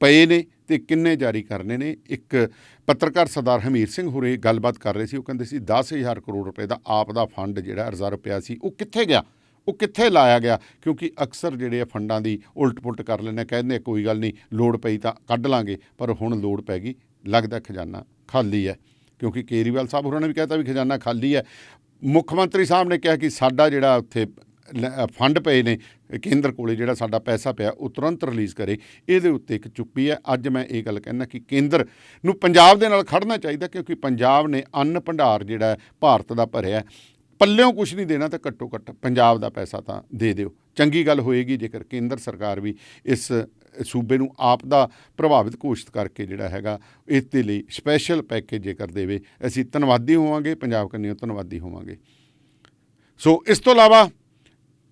ਪਏ ਨੇ ਤੇ ਕਿੰਨੇ ਜਾਰੀ ਕਰਨੇ ਨੇ। ਇੱਕ ਪੱਤਰਕਾਰ ਸਰਦਾਰ ਹਮੀਰ ਸਿੰਘ ਹੋਰੇ ਗੱਲਬਾਤ ਕਰ ਰਹੇ ਸੀ। ਉਹ ਕਹਿੰਦੇ ਸੀ 10000 ਕਰੋੜ ਰੁਪਏ ਦਾ ਆਪ ਦਾ ਫੰਡ ਜਿਹੜਾ ਰਿਜ਼ਰਵ ਪਿਆ ਸੀ, ਉਹ ਕਿੱਥੇ ਗਿਆ? ਉਹ ਕਿੱਥੇ ਲਾਇਆ ਗਿਆ? ਕਿਉਂਕਿ ਅਕਸਰ ਜਿਹੜੇ ਆ ਫੰਡਾਂ ਦੀ ਉਲਟ-ਪੁਲਟ ਕਰ ਲੈਂਦੇ ਆ, ਕਹਿੰਦੇ ਆ, ਕੋਈ ਗੱਲ ਨਹੀਂ ਲੋੜ ਪਈ ਤਾਂ ਕੱਢ ਲਾਂਗੇ ਪਰ ਹੁਣ ਲੋੜ ਪੈ ਗਈ ਲੱਗਦਾ ਖਜ਼ਾਨਾ ਖਾਲੀ ਹੈ। ਕਿਉਂਕਿ ਕੇਜਰੀਵਾਲ ਸਾਹਿਬ ਹੋਰਾਂ ਨੇ ਵੀ ਕਹਿਤਾ ਵੀ ਖਜ਼ਾਨਾ ਖਾਲੀ ਹੈ। ਮੁੱਖ ਮੰਤਰੀ ਸਾਹਿਬ ਨੇ ਕਿਹਾ ਕਿ ਸਾਡਾ ਜਿਹੜਾ ਉੱਥੇ ਲ- ਫੰਡ ਪਏ ਨੇ ਕੇਂਦਰ ਕੋਲੇ ਜਿਹੜਾ ਸਾਡਾ ਪੈਸਾ ਪਿਆ ਉਹ ਤੁਰੰਤ ਰਿਲੀਜ਼ ਕਰੇ। ਇਹਦੇ ਉੱਤੇ ਇੱਕ ਚੁੱਪੀ ਹੈ। ਅੱਜ ਮੈਂ ਇਹ ਗੱਲ ਕਹਿਣਾ ਕਿ ਕੇਂਦਰ ਨੂੰ ਪੰਜਾਬ ਦੇ ਨਾਲ ਖੜਨਾ ਚਾਹੀਦਾ ਕਿਉਂਕਿ ਪੰਜਾਬ ਨੇ ਅੰਨ ਭੰਡਾਰ ਜਿਹੜਾ ਭਾਰਤ ਦਾ ਭਰਿਆ ਪੱਲਿਓਂ ਕੁਝ ਨਹੀਂ ਦੇਣਾ ਤਾਂ ਘੱਟੋ ਘੱਟ ਪੰਜਾਬ ਦਾ ਪੈਸਾ ਤਾਂ ਦੇ ਦਿਓ। ਚੰਗੀ ਗੱਲ ਹੋਏਗੀ ਜੇਕਰ ਕੇਂਦਰ ਸਰਕਾਰ ਵੀ ਇਸ ਸੂਬੇ ਨੂੰ ਆਪ ਦਾ ਪ੍ਰਭਾਵਿਤ ਘੋਸ਼ਿਤ ਕਰਕੇ ਜਿਹੜਾ ਹੈਗਾ, ਇਸ ਦੇ ਲਈ ਸਪੈਸ਼ਲ ਪੈਕੇਜ ਜੇਕਰ ਦੇਵੇ, ਅਸੀਂ ਧੰਨਵਾਦੀ ਹੋਵਾਂਗੇ, ਪੰਜਾਬ ਕੰਨਿਓ ਧੰਨਵਾਦੀ ਹੋਵਾਂਗੇ। ਸੋ ਇਸ ਤੋਂ ਇਲਾਵਾ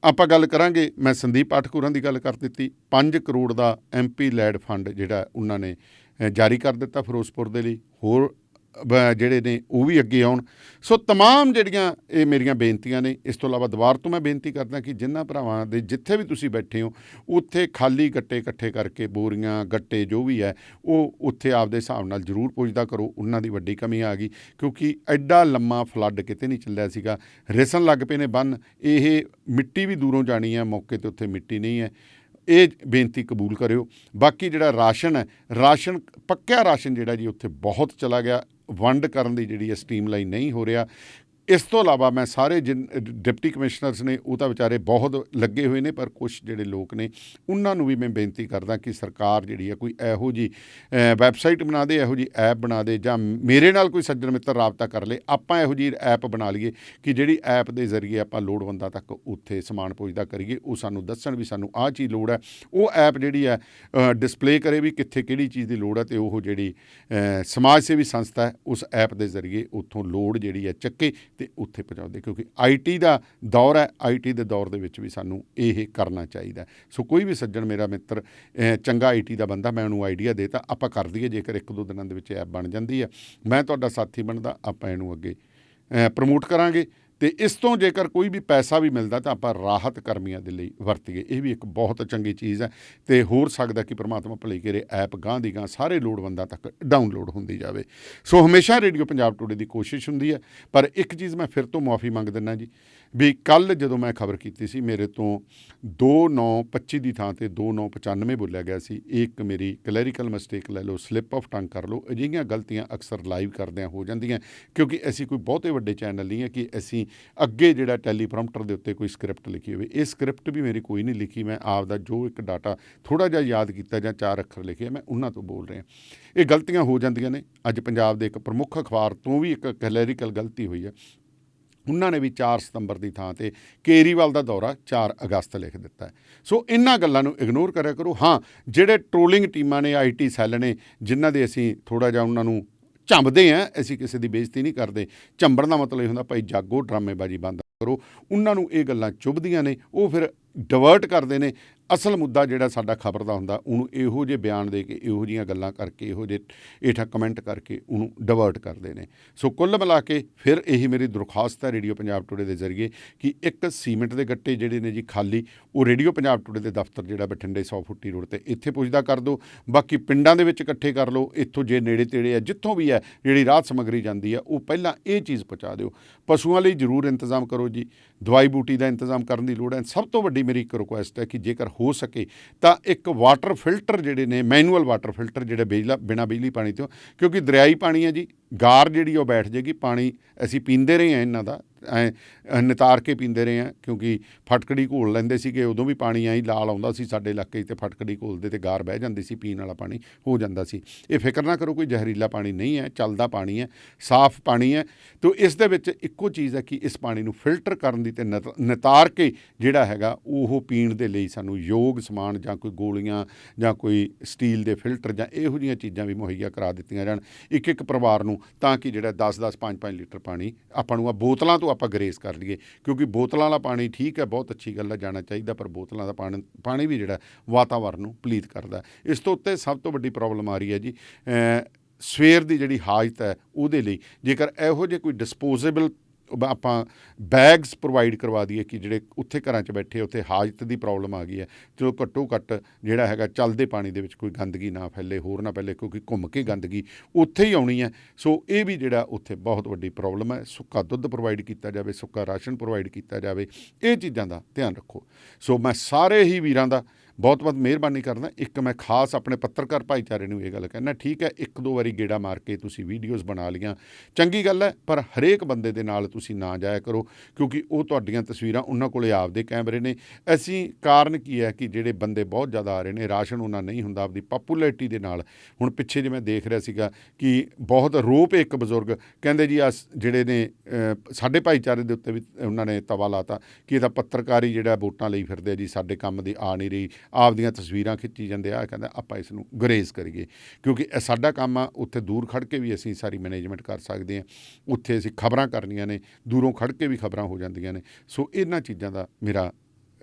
ਆਪਾਂ ਗੱਲ ਕਰਾਂਗੇ, ਮੈਂ ਸੰਦੀਪ ਪਾਠਕ ਦੀ ਗੱਲ ਕਰ ਦਿੱਤੀ 5 ਕਰੋੜ ਦਾ ਐਮਪੀ ਲੈਡ ਫੰਡ ਜਿਹੜਾ ਉਹਨਾਂ ਨੇ ਜਾਰੀ ਕਰ ਦਿੱਤਾ ਫਿਰੋਜ਼ਪੁਰ ਦੇ ਲਈ, ਹੋਰ ਜਿਹੜੇ ਨੇ ਉਹ ਵੀ ਅੱਗੇ ਆਉਣ ਸੋ तमाम ਜਿਹੜੀਆਂ ਇਹ ਮੇਰੀਆਂ ਬੇਨਤੀਆਂ ਨੇ ਇਸ ਤੋਂ ਇਲਾਵਾ ਦੁਬਾਰ ਤੋਂ ਮੈਂ ਬੇਨਤੀ ਕਰਦਾ ਕਿ ਜਿਨ੍ਹਾਂ ਭਰਾਵਾਂ ਦੇ ਜਿੱਥੇ ਵੀ ਤੁਸੀਂ ਬੈਠੇ ਹੋ ਉੱਥੇ ਖਾਲੀ ਗੱਟੇ ਇਕੱਠੇ ਕਰਕੇ ਬੋਰੀਆਂ ਗੱਟੇ ਜੋ ਵੀ ਹੈ ਉਹ ਉੱਥੇ ਆਪਦੇ ਹਿਸਾਬ ਨਾਲ ਜ਼ਰੂਰ ਪੁੱਜਦਾ ਕਰੋ ਉਹਨਾਂ ਦੀ ਵੱਡੀ ਕਮੀ ਆ ਗਈ ਕਿਉਂਕਿ ਐਡਾ ਲੰਮਾ ਫਲੱਡ ਕਿਤੇ ਨਹੀਂ ਚੱਲਿਆ ਸੀਗਾ ਰਿਸਣ ਲੱਗ ਪਏ ਨੇ ਬੰਨ ਇਹ ਮਿੱਟੀ ਵੀ ਦੂਰੋਂ ਜਾਣੀ ਹੈ ਮੌਕੇ ਤੇ ਉੱਥੇ ਮਿੱਟੀ ਨਹੀਂ ਹੈ ਇਹ ਬੇਨਤੀ ਕਬੂਲ ਕਰਿਓ ਬਾਕੀ ਜਿਹੜਾ ਰਾਸ਼ਨ ਹੈ ਰਾਸ਼ਨ ਪੱਕਿਆ ਰਾਸ਼ਨ ਜਿਹੜਾ ਜੀ ਉੱਥੇ ਬਹੁਤ ਚਲਾ ਗਿਆ ਵੰਡ ਕਰਨ ਦੀ ਜਿਹੜੀ ਹੈ ਸਟ੍ਰੀਮਲਾਈਨ ਨਹੀਂ ਹੋ ਰਿਹਾ। ਇਸ ਤੋਂ ਇਲਾਵਾ ਮੈਂ ਸਾਰੇ ਜਿਨ ਡਿਪਟੀ ਕਮਿਸ਼ਨਰਸ ਨੇ, ਉਹ ਤਾਂ ਵਿਚਾਰੇ ਬਹੁਤ ਲੱਗੇ ਹੋਏ ਨੇ, ਪਰ ਕੁਝ ਜਿਹੜੇ ਲੋਕ ਨੇ, ਉਹਨਾਂ ਨੂੰ ਵੀ ਮੈਂ ਬੇਨਤੀ ਕਰਦਾ ਕਿ ਸਰਕਾਰ ਜਿਹੜੀ ਹੈ, ਕੋਈ ਇਹੋ ਜੀ ਵੈਬਸਾਈਟ ਬਣਾ ਦੇ, ਇਹੋ ਜੀ ਐਪ ਬਣਾ ਦੇ, ਜਾਂ ਮੇਰੇ ਨਾਲ ਕੋਈ ਸੱਜਣ ਮਿੱਤਰ ਰਾਬਤਾ ਕਰ ਲੇ, ਆਪਾਂ ਇਹੋ ਜੀ ਐਪ ਬਣਾ ਲਈਏ ਕਿ ਜਿਹੜੀ ਐਪ ਦੇ ਜ਼ਰੀਏ ਆਪਾਂ ਲੋੜਵੰਦਾਂ ਤੱਕ ਉੱਥੇ ਸਮਾਨ ਪਹੁੰਚਦਾ ਕਰੀਏ, ਉਹ ਸਾਨੂੰ ਦੱਸਣ ਵੀ ਸਾਨੂੰ ਆਹ ਚੀਜ਼ ਲੋੜ ਹੈ, ਉਹ ਐਪ ਜਿਹੜੀ ਹੈ ਡਿਸਪਲੇ ਕਰੇ ਵੀ ਕਿੱਥੇ ਕਿਹੜੀ ਚੀਜ਼ ਦੀ ਲੋੜ ਹੈ ਤੇ ਉਹ ਜਿਹੜੀ ਸਮਾਜ ਸੇਵੀ ਸੰਸਥਾ ਹੈ, ਉਸ ਐਪ ਦੇ ਜ਼ਰੀਏ ਉੱਥੋਂ ਲੋੜ ਜਿਹੜੀ ਹੈ, ਚੱਕੇ ਤੇ ਉੱਥੇ ਪਹੁੰਚਾਉਂਦੇ ਕਿਉਂਕਿ ਆਈਟੀ ਦਾ ਦੌਰ ਹੈ ਆਈਟੀ ਦੇ ਦੌਰ ਦੇ ਵਿੱਚ ਵੀ ਸਾਨੂੰ ਇਹ ਕਰਨਾ ਚਾਹੀਦਾ ਸੋ ਕੋਈ ਵੀ ਸੱਜਣ ਮੇਰਾ ਮਿੱਤਰ ਅ, ਚੰਗਾ ਆਈਟੀ ਦਾ ਬੰਦਾ ਮੈਂ ਉਹਨੂੰ ਆਈਡੀਆ ਦੇਤਾ ਆਪਾਂ ਕਰ ਦਈਏ ਜੇਕਰ ਇੱਕ ਦੋ ਦਿਨਾਂ ਦੇ ਵਿੱਚ ਐਪ ਬਣ ਜਾਂਦੀ ਹੈ। ਮੈਂ ਤੁਹਾਡਾ ਸਾਥੀ ਬਣਦਾ ਆਪਾਂ ਇਹਨੂੰ ਅੱਗੇ ਪ੍ਰਮੋਟ ਕਰਾਂਗੇ। ਤੇ ਇਸ ਤੋਂ ਜੇਕਰ ਕੋਈ ਵੀ ਪੈਸਾ ਵੀ ਮਿਲਦਾ ਤਾਂ ਆਪਾਂ ਰਾਹਤ ਕਰਮੀਆਂ ਦੇ ਲਈ ਵਰਤੀਏ। ਇਹ ਵੀ ਇੱਕ ਬਹੁਤ ਚੰਗੀ ਚੀਜ਼ ਹੈ ਤੇ ਹੋਰ ਸਕਦਾ ਕਿ ਪ੍ਰਮਾਤਮਾ ਭਲੇ ਕਰੇ ਐਪ ਗਾਂ ਦੀ ਗਾਂ ਸਾਰੇ ਲੋੜਵੰਦਾਂ ਤੱਕ ਡਾਊਨਲੋਡ ਹੁੰਦੀ ਜਾਵੇ। ਸੋ ਹਮੇਸ਼ਾ ਰੇਡੀਓ ਪੰਜਾਬ ਟੁਡੇ ਦੀ ਕੋਸ਼ਿਸ਼ ਹੁੰਦੀ ਹੈ। ਪਰ ਇੱਕ ਚੀਜ਼ ਮੈਂ ਫਿਰ ਤੋਂ ਮਾਫੀ ਮੰਗ ਦਿੰਦਾ ਜੀ, ਵੀ ਕੱਲ ਜਦੋਂ ਮੈਂ ਖਬਰ ਕੀਤੀ ਸੀ, ਮੇਰੇ ਤੋਂ 2925 ਦੀ ਥਾਂ ਤੇ 2995 ਬੋਲਿਆ ਗਿਆ ਸੀ, ਇੱਕ ਮੇਰੀ ਕਲੈਰੀਕਲ ਮਿਸਟੇਕ ਲੈ ਲਓ, ਸਲਿੱਪ ਆਫ ਟੰਗ ਕਰ ਲਓ, ਅਜਿਹੀਆਂ ਗਲਤੀਆਂ ਅਕਸਰ ਲਾਈਵ ਕਰਦਿਆਂ ਹੋ ਜਾਂਦੀਆਂ। ਕਿਉਂਕਿ ਅਸੀਂ ਕੋਈ ਬਹੁਤੇ ਵੱਡੇ ਚੈਨਲ ਨਹੀਂ ਹੈ ਕਿ ਅਸੀਂ ਅੱਗੇ ਜਿਹੜਾ ਟੈਲੀਪ੍ਰੋਮਪਟਰ ਦੇ ਉੱਤੇ ਕੋਈ ਸਕ੍ਰਿਪਟ ਲਿਖੀ ਹੋਵੇ, ਇਹ ਸਕ੍ਰਿਪਟ ਵੀ ਮੇਰੀ ਕੋਈ ਨਹੀਂ ਲਿਖੀ, ਮੈਂ ਆਪ ਦਾ ਜੋ ਇੱਕ ਡਾਟਾ ਥੋੜਾ ਜਿਹਾ ਯਾਦ ਕੀਤਾ ਜਾਂ ਚਾਰ ਅੱਖਰ ਲਿਖੇ ਮੈਂ ਉਹਨਾਂ ਤੋਂ ਬੋਲ ਰਿਹਾ। ਇਹ ਗਲਤੀਆਂ ਹੋ ਜਾਂਦੀਆਂ ਨੇ। ਅੱਜ ਪੰਜਾਬ ਦੇ ਇੱਕ ਪ੍ਰਮੁੱਖ ਅਖਬਾਰ ਤੋਂ ਵੀ ਇੱਕ ਕਲੈਰੀਕਲ ਗਲਤੀ ਹੋਈ ਹੈ ਉਹਨਾਂ ਨੇ ਵੀ 4 ਸਤੰਬਰ ਦੀ ਥਾਂ ਤੇ ਕੇਰੀਵਾਲ ਦਾ ਦੌਰਾ 4 ਅਗਸਤ ਲਿਖ ਦਿੱਤਾ। ਸੋ ਇਹਨਾਂ ਗੱਲਾਂ ਨੂੰ ਇਗਨੋਰ ਕਰਿਆ ਕਰੋ। ਹਾਂ, ਜਿਹੜੇ ਟ੍ਰੋਲਿੰਗ ਟੀਮਾਂ ਨੇ ਆਈਟੀ ਸੈੱਲ ਨੇ, ਜਿਨ੍ਹਾਂ ਦੇ ਅਸੀਂ ਥੋੜਾ ਜਿਹਾ ਉਹਨਾਂ ਨੂੰ ਝੰਬਦੇ ਆ, ਅਸੀਂ ਕਿਸੇ ਦੀ ਬੇਇੱਜ਼ਤੀ ਨਹੀਂ ਕਰਦੇ। ਝੰਬਣ ਦਾ ਮਤਲਬ ਇਹ ਹੁੰਦਾ, ਭਾਈ ਜਾਗੋ, ਡਰਾਮੇਬਾਜ਼ੀ ਬੰਦ ਕਰੋ। ਉਹਨਾਂ ਨੂੰ ਇਹ ਗੱਲਾਂ ਚੁੱਭਦੀਆਂ ਨੇ, ਉਹ ਫਿਰ ਡਿਵਰਟ ਕਰਦੇ ਨੇ, ਅਸਲ ਮੁੱਦਾ ਜਿਹੜਾ ਸਾਡਾ ਖਬਰ ਦਾ ਹੁੰਦਾ, ਉਹਨੂੰ ਇਹੋ ਜਿਹੇ ਬਿਆਨ ਦੇ ਕੇ, ਇਹੋ ਜਿਹੀਆਂ ਗੱਲਾਂ ਕਰਕੇ, ਇਹੋ ਜਿਹੇ ਏਠਾ ਕਮੈਂਟ ਕਰਕੇ ਉਹਨੂੰ ਡਿਵਰਟ ਕਰਦੇ ਨੇ। ਸੋ ਕੁੱਲ ਮਿਲਾ ਕੇ ਫਿਰ ਇਹੀ ਮੇਰੀ ਦਰਖਾਸਤ ਹੈ ਰੇਡੀਓ ਪੰਜਾਬ ਟੁਡੇ ਦੇ ਜ਼ਰੀਏ ਕਿ ਇੱਕ ਸੀਮੈਂਟ ਦੇ ਗੱਟੇ ਜਿਹੜੇ ਨੇ ਜੀ ਖਾਲੀ, ਉਹ ਰੇਡੀਓ ਪੰਜਾਬ ਟੁਡੇ ਦੇ ਦਫ਼ਤਰ ਜਿਹੜਾ ਬਠਿੰਡੇ 100 ਫੁੱਟੀ ਰੋਡ ਤੇ ਇੱਥੇ ਪੁੱਜਦਾ ਕਰ ਦਿਓ ਬਾਕੀ ਪਿੰਡਾਂ ਦੇ ਵਿੱਚ ਇਕੱਠੇ ਕਰ ਲਓ, ਇੱਥੋਂ ਜੇ ਨੇੜੇ ਤੇੜੇ ਹੈ, ਜਿੱਥੋਂ ਵੀ ਹੈ, ਜਿਹੜੀ ਰਾਹਤ ਸਮੱਗਰੀ ਜਾਂਦੀ ਹੈ, ਉਹ ਪਹਿਲਾਂ ਇਹ ਚੀਜ਼ ਪਹੁੰਚਾ ਦਿਓ। ਪਸ਼ੂਆਂ ਲਈ ਜ਼ਰੂਰ ਇੰਤਜ਼ਾਮ ਕਰੋ ਜੀ। ਦਵਾਈ ਬੂਟੀ ਦਾ ਇੰਤਜ਼ਾਮ ਕਰਨ ਦੀ ਲੋੜ ਹੈ। ਸਭ ਤੋਂ ਵੱਡੀ ਮੇਰੀ ਇੱਕ ਰਿਕੁਐਸਟ ਹੈ ਕਿ ਜੇਕਰ ਹੋ ਸਕੇ ਤਾਂ ਇੱਕ ਵਾਟਰ ਫਿਲਟਰ ਜਿਹੜੇ ਨੇ ਮੈਨੂਅਲ ਵਾਟਰ ਫਿਲਟਰ ਜਿਹੜੇ ਬਿਜਲਾ ਬਿਨਾ ਬਿਜਲੀ ਪਾਣੀ ਤੋਂ, ਕਿਉਂਕਿ ਦਰਿਆਈ ਪਾਣੀ ਹੈ ਜੀ ਗਾਰ ਜਿਹੜੀ ਉਹ ਬੈਠ ਜੇਗੀ, ਪਾਣੀ ਅਸੀਂ ਪੀਂਦੇ ਰਹੇ ਹਾਂ ਇਹਨਾਂ ਦਾ, ਐਂ ਨਿਤਾਰ ਕੇ ਪੀਂਦੇ ਰਹੇ ਆ, ਕਿਉਂਕਿ ਫਟਕੜੀ ਘੋਲ ਲੈਂਦੇ ਸੀਗੇ, ਉਦੋਂ ਵੀ ਪਾਣੀ ਆਈ ਲਾਲ ਆਉਂਦਾ ਸੀ ਸਾਡੇ ਇਲਾਕੇ 'ਚ ਤੇ ਫਟਕੜੀ ਘੋਲਦੇ ਤੇ ਗਾਰ ਬਹਿ ਜਾਂਦੀ ਸੀ, ਪੀਣ ਵਾਲਾ ਪਾਣੀ ਹੋ ਜਾਂਦਾ ਸੀ। ਇਹ ਫਿਕਰ ਨਾ ਕਰੋ, ਕੋਈ ਜ਼ਹਿਰੀਲਾ ਪਾਣੀ ਨਹੀਂ ਹੈ, ਚੱਲਦਾ ਪਾਣੀ ਹੈ, ਸਾਫ਼ ਪਾਣੀ ਹੈ। ਤੇ ਇਸ ਦੇ ਵਿੱਚ ਇੱਕੋ ਚੀਜ਼ ਹੈ ਕਿ ਇਸ ਪਾਣੀ ਨੂੰ ਫਿਲਟਰ ਕਰਨ ਦੀ ਤੇ ਨਿਤ- ਨਿਤਾਰ ਕੇ ਜਿਹੜਾ ਹੈਗਾ, ਉਹ ਪੀਣ ਦੇ ਲਈ ਸਾਨੂੰ ਯੋਗ ਸਮਾਨ ਜਾਂ ਕੋਈ ਗੋਲੀਆਂ ਜਾਂ ਕੋਈ ਸਟੀਲ ਦੇ ਫਿਲਟਰ ਜਾਂ ਇਹੋ ਜਿਹੀਆਂ ਚੀਜ਼ਾਂ ਵੀ ਮੁਹੱਈਆ ਕਰਾ ਦਿੱਤੀਆਂ ਜਾਣ। ਇੱਕ ਇੱਕ ਪਰਿਵਾਰ ਨੂੰ ਤਾਂ ਕਿ ਜਿਹੜਾ 10-10 5-5 ਲੀਟਰ ਪਾਣੀ ਆਪਾਂ ਨੂੰ ਆ ਬੋਤਲਾਂ ਤੋਂ ਆਪਾਂ ਗਰੇਜ਼ ਕਰ ਲਈਏ, ਕਿਉਂਕਿ ਬੋਤਲਾਂ ਵਾਲਾ ਪਾਣੀ ਠੀਕ ਹੈ, ਬਹੁਤ ਅੱਛੀ ਗੱਲ ਹੈ, ਜਾਣਾ ਚਾਹੀਦਾ, ਪਰ ਬੋਤਲਾਂ ਦਾ ਪਾਣੀ ਪਾਣੀ ਵੀ ਜਿਹੜਾ ਵਾਤਾਵਰਨ ਨੂੰ ਪਲੀਤ ਕਰਦਾ ਇਸ ਤੋਂ ਉੱਤੇ ਸਭ ਤੋਂ ਵੱਡੀ ਪ੍ਰੋਬਲਮ ਆ ਰਹੀ ਹੈ ਜੀ ਸਵੇਰ ਦੀ ਜਿਹੜੀ ਹਾਜਤ ਹੈ ਉਹਦੇ ਲਈ ਜੇਕਰ ਇਹੋ ਜਿਹੇ ਕੋਈ ਡਿਸਪੋਜ਼ੇਬਲ ਆਪਾਂ ਬੈਗਸ ਪ੍ਰੋਵਾਈਡ ਕਰਵਾ ਦਈਏ ਕਿ ਜਿਹੜੇ ਉੱਥੇ ਘਰਾਂ 'ਚ ਬੈਠੇ ਉੱਥੇ ਹਾਜਤ ਦੀ ਪ੍ਰੋਬਲਮ ਆ ਗਈ ਹੈ। ਚਲੋ ਘੱਟੋ ਘੱਟ ਜਿਹੜਾ ਹੈਗਾ ਚੱਲਦੇ ਪਾਣੀ ਦੇ ਵਿੱਚ ਕੋਈ ਗੰਦਗੀ ਨਾ ਫੈਲੇ, ਹੋਰ ਨਾ ਫੈਲੇ, ਕਿਉਂਕਿ ਘੁੰਮ ਕੇ ਗੰਦਗੀ ਉੱਥੇ ਹੀ ਆਉਣੀ ਹੈ। ਸੋ ਇਹ ਵੀ ਜਿਹੜਾ ਉੱਥੇ ਬਹੁਤ ਵੱਡੀ ਪ੍ਰੋਬਲਮ ਹੈ। ਸੁੱਕਾ ਦੁੱਧ ਪ੍ਰੋਵਾਈਡ ਕੀਤਾ ਜਾਵੇ, ਸੁੱਕਾ ਰਾਸ਼ਨ ਪ੍ਰੋਵਾਈਡ ਕੀਤਾ ਜਾਵੇ। ਇਹ ਚੀਜ਼ਾਂ ਦਾ ਧਿਆਨ ਰੱਖੋ। ਸੋ ਮੈਂ ਸਾਰੇ ਹੀ ਵੀਰਾਂ ਦਾ ਬਹੁਤ ਬਹੁਤ ਮਿਹਰਬਾਨੀ ਕਰਦਾ। ਇੱਕ ਮੈਂ ਖਾਸ ਆਪਣੇ ਪੱਤਰਕਾਰ ਭਾਈਚਾਰੇ ਨੂੰ ਇਹ ਗੱਲ ਕਹਿਣਾ, ਠੀਕ ਹੈ, ਇੱਕ ਦੋ ਵਾਰੀ ਗੇੜਾ ਮਾਰ ਕੇ ਤੁਸੀਂ ਵੀਡੀਓਜ਼ ਬਣਾ ਲੀਆਂ। ਚੰਗੀ ਗੱਲ ਹੈ, ਪਰ ਹਰੇਕ ਬੰਦੇ ਦੇ ਨਾਲ ਤੁਸੀਂ ਨਾ ਜਾਇਆ ਕਰੋ, ਕਿਉਂਕਿ ਉਹ ਤੁਹਾਡੀਆਂ ਤਸਵੀਰਾਂ ਉਹਨਾਂ ਕੋਲੇ ਆਪਦੇ ਕੈਮਰੇ ਨੇ। ਅਸੀਂ ਕਾਰਨ ਕੀ ਹੈ ਕਿ ਜਿਹੜੇ ਬੰਦੇ ਬਹੁਤ ਜ਼ਿਆਦਾ ਆ ਰਹੇ ਨੇ, ਰਾਸ਼ਨ ਉਹਨਾਂ ਨਹੀਂ ਹੁੰਦਾ ਆਪਦੀ ਪਪੂਲੈਰਿਟੀ ਦੇ ਨਾਲ। ਹੁਣ ਪਿੱਛੇ ਜਿਵੇਂ ਦੇਖ ਰਿਹਾ ਸੀਗਾ ਕਿ ਬਹੁਤ ਰੋਪ ਇੱਕ ਬਜ਼ੁਰਗ, ਕਹਿੰਦੇ ਜੀ ਆ ਜਿਹੜੇ ਨੇ ਸਾਡੇ ਭਾਈਚਾਰੇ ਦੇ ਉੱਤੇ ਵੀ ਉਹਨਾਂ ਨੇ ਤਵਾ ਲਾਤਾ ਕਿ ਇਹ ਤਾਂ ਪੱਤਰਕਾਰੀ ਜਿਹੜਾ ਵੋਟਾਂ ਲਈ ਫਿਰਦੇ ਆ ਜੀ, ਸਾਡੇ ਕੰਮ ਦੀ ਆ ਨਹੀਂ ਰਹੀ। ਆਪ ਦੀਆਂ ਤਸਵੀਰਾਂ ਖਿੱਚੀ ਜਾਂਦੇ ਆ ਕਹਿੰਦਾ ਆਪਾਂ ਇਸ ਨੂੰ ਗਰੇਜ਼ ਕਰੀਏ। ਕਿਉਂਕਿ ਇਹ ਸਾਡਾ ਕੰਮ ਆ, ਉੱਥੇ ਦੂਰ ਖੜ ਕੇ ਵੀ ਅਸੀਂ ਸਾਰੀ ਮੈਨੇਜਮੈਂਟ ਕਰ ਸਕਦੇ ਹਾਂ। ਉੱਥੇ ਅਸੀਂ ਖਬਰਾਂ ਕਰਨੀਆਂ ਨੇ, ਦੂਰੋਂ ਖੜ ਕੇ ਵੀ ਖਬਰਾਂ ਹੋ ਜਾਂਦੀਆਂ ਨੇ। ਸੋ ਇਹਨਾਂ ਚੀਜ਼ਾਂ ਦਾ ਮੇਰਾ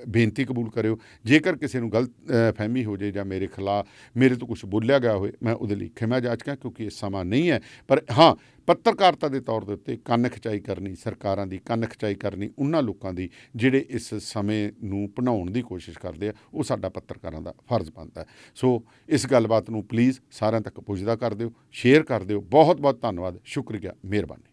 ਬੇਨਤੀ ਕਬੂਲ ਕਰਿਓ। ਜੇਕਰ ਕਿਸੇ ਨੂੰ ਗਲਤ ਫਹਿਮੀ ਹੋ ਜੇ ਜਾਂ ਮੇਰੇ ਖਿਲਾਫ ਮੇਰੇ ਤੋਂ ਕੁਝ ਬੋਲਿਆ ਗਿਆ ਹੋਵੇ, ਮੈਂ ਉਹਦੇ ਲਈ ਖਿਮਾ ਜਾਚਕਾਂ ਕਿਉਂਕਿ ਇਹ ਸਮਾਂ ਨਹੀਂ ਹੈ। ਪਰ ਹਾਂ, ਪੱਤਰਕਾਰਤਾ ਦੇ ਤੌਰ ਦੇ ਉੱਤੇ ਕੰਨ ਖਿਚਾਈ ਕਰਨੀ, ਸਰਕਾਰਾਂ ਦੀ ਕੰਨ ਖਿਚਾਈ ਕਰਨੀ, ਉਹਨਾਂ ਲੋਕਾਂ ਦੀ ਜਿਹੜੇ ਇਸ ਸਮੇਂ ਨੂੰ ਭਣਾਉਣ ਦੀ ਕੋਸ਼ਿਸ਼ ਕਰਦੇ ਆ, ਉਹ ਸਾਡਾ ਪੱਤਰਕਾਰਾਂ ਦਾ ਫਰਜ਼ ਬਣਦਾ ਸੋ ਇਸ ਗੱਲਬਾਤ ਨੂੰ ਪਲੀਜ਼ ਸਾਰਿਆਂ ਤੱਕ ਪੁੱਜਦਾ ਕਰ ਦਿਓ ਸ਼ੇਅਰ ਕਰ ਦਿਓ। ਬਹੁਤ ਬਹੁਤ ਧੰਨਵਾਦ। ਸ਼ੁਕਰੀਆ। ਮਿਹਰਬਾਨੀ।